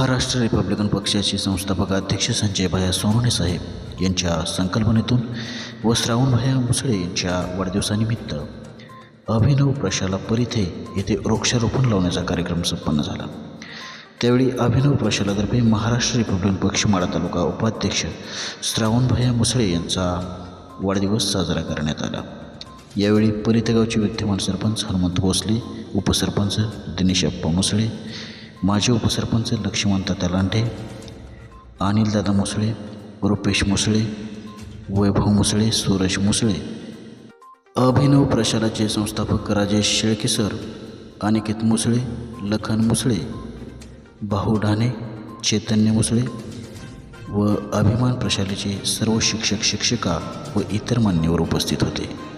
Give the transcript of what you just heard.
Maharashtra Republican पक्षाचे संस्थापक अध्यक्ष संजय भाया सोनवणे साहेब यांच्या संकल्पनेतून व श्रावणभया मुसळे यांच्या वाढदिवसानिमित्त अभिनव प्रशाला परिथे येथे वृक्षारोपण लावण्याचा कार्यक्रम संपन्न झाला. त्यावेळी अभिनव प्रशालातर्फे महाराष्ट्र रिपब्लिकन पक्ष माडा तालुका उपाध्यक्ष श्रावणभया मुसळे यांचा वाढदिवस साजरा करण्यात आला. यावेळी परितगावचे विद्यमान सरपंच हनुमंत भोसले उपसरपंच दिनेश अप्पा मुसळे माजी उपसरपंच लक्ष्मणता तात्या अनिलदादा मुसळे रुपेश मुसळे वैभव मुसळे सूरज मुसळे. अभिनव प्रशालाचे संस्थापक राजेश शेळके सर अनिकेत मुसळे लखन मुसळे भाऊ ढाणे चैतन्य मुसळे व अभिमान प्रशालेचे सर्व शिक्षक शिक्षिका व इतर मान्यवर उपस्थित होते.